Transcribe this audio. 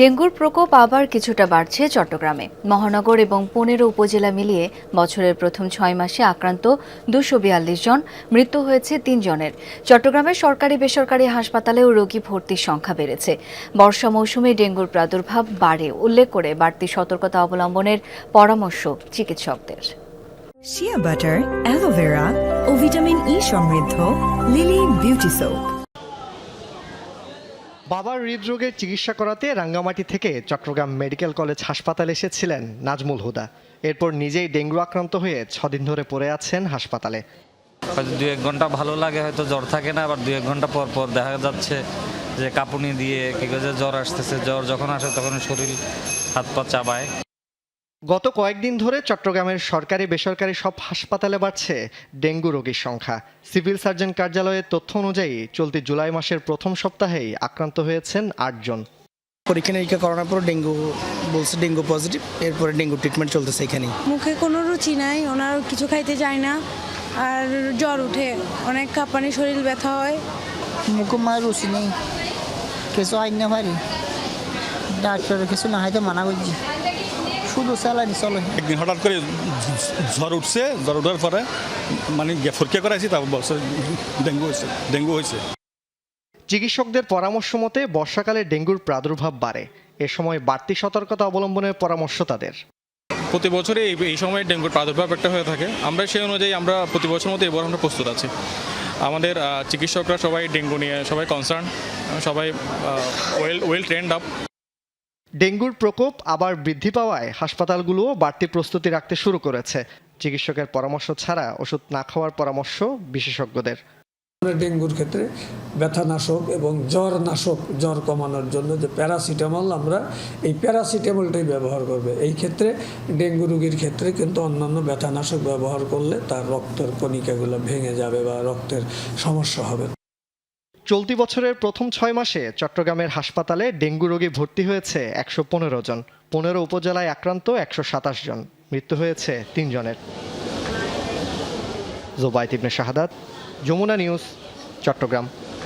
ডেঙ্গুর প্রকোপ আবার কিছুটা বাড়ছে চট্টগ্রামে। মহানগর এবং পনেরো উপজেলা মিলিয়ে বছরের প্রথম ছয় মাসে আক্রান্ত দুশো বিয়াল্লিশ জন, মৃত্যু হয়েছে তিন জনের। চট্টগ্রামের সরকারি বেসরকারি হাসপাতালেও রোগী ভর্তির সংখ্যা বেড়েছে। বর্ষা মৌসুমে ডেঙ্গুর প্রাদুর্ভাব বাড়ে, উল্লেখ করে বাড়তি সতর্কতা অবলম্বনের পরামর্শ চিকিৎসকদের। Shea butter aloe vera vitamin E সমৃদ্ধ লিলি বিউটি সোপ বাবার হৃদরোগের চিকিৎসা করাতে রাঙ্গামাটি থেকে চট্টগ্রাম মেডিকেল কলেজ হাসপাতালে এসেছিলেন নাজমুল হুদা। এরপর নিজেই ডেঙ্গু আক্রান্ত হয়ে ছদিন ধরে পড়ে আছেন হাসপাতালে। হয়তো দু এক ঘণ্টা ভালো লাগে, হয়তো জ্বর থাকে না, আবার দু এক ঘণ্টা পর পর দেখা যাচ্ছে যে কাঁপুনি দিয়ে কি করে জ্বর আসতেছে। জ্বর যখন আসে তখন শরীর হাত পা চাবায়। গত কয়েকদিন ধরে চট্টগ্রামের সরকারি বেসরকারি সব হাসপাতালে বাড়ছে ডেঙ্গু রোগীর সংখ্যা। সিভিল সার্জন কার্যালয়ের তথ্য অনুযায়ী চলতি জুলাই মাসের প্রথম সপ্তাহেই আক্রান্ত হয়েছেন আটজন পরীক্ষা নিরীক্ষা করানোর পর ডেঙ্গু বলছে ডেঙ্গু পজিটিভ এরপরে ডেঙ্গু ট্রিটমেন্ট চলতেছে এখানেই। মুখে কোনো রুচি নাই ওনার কিছু খাইতে যায় না আর জ্বর উঠে অনেক কাঁপানি শরীর ব্যথা হয়। মুখে মার রুচি নেই কিছু আইন না পারি ডাক্তারের কিছু না হয়তো মানা করছি। শুধু স্যালারি চলে। একদিন হঠাৎ করে জ্বর উঠছে জ্বর ওঠার পরে মানে পরীক্ষা করাইছি তারপর বলছে ডেঙ্গু হয়েছে ডেঙ্গু হয়েছে চিকিৎসকদের পরামর্শ মতে বর্ষাকালে ডেঙ্গুর প্রাদুর্ভাব বাড়ে। এ সময় বাড়তি সতর্কতা অবলম্বনের পরামর্শ তাদের। প্রতি বছরে এই এই সময় ডেঙ্গুর প্রাদুর্ভাব একটা হয়ে থাকে। আমরা সেই অনুযায়ী আমরা প্রতি বছর মতো এবার আমরা প্রস্তুত আছি। আমাদের চিকিৎসকরা সবাই ডেঙ্গু নিয়ে সবাই কনসার্ন সবাই ওয়েল ওয়েল ট্রেন্ড আপ ডেঙ্গুর প্রকোপ আবার বৃদ্ধি পাওয়ায় হাসপাতালগুলোও বাড়তি প্রস্তুতি রাখতে শুরু করেছে। চিকিৎসকের পরামর্শ ছাড়া ওষুধ না খাওয়ার পরামর্শ বিশেষজ্ঞদের। ডেঙ্গুর ক্ষেত্রে ব্যথানাশক এবং জ্বর নাশক জ্বর কমানোর জন্য যে প্যারাসিটামল আমরা, এই প্যারাসিটামলটাই ব্যবহার করবে। এই ক্ষেত্রে ডেঙ্গু রোগীর ক্ষেত্রে কিন্তু অন্যান্য ব্যথানাশক ব্যবহার করলে তার রক্তের কণিকাগুলো ভেঙে যাবে বা রক্তের সমস্যা হবে। চলতি বছরের প্রথম ছয় মাসে চট্টগ্রামের হাসপাতালে ডেঙ্গু রোগী ভর্তি হয়েছে একশো পনেরো জন। পনেরো উপজেলায় আক্রান্ত একশো সাতাশ জন। মৃত্যু হয়েছে তিনজনের জোবাইত ইবনে শাহাদাত, যমুনা নিউজ, চট্টগ্রাম।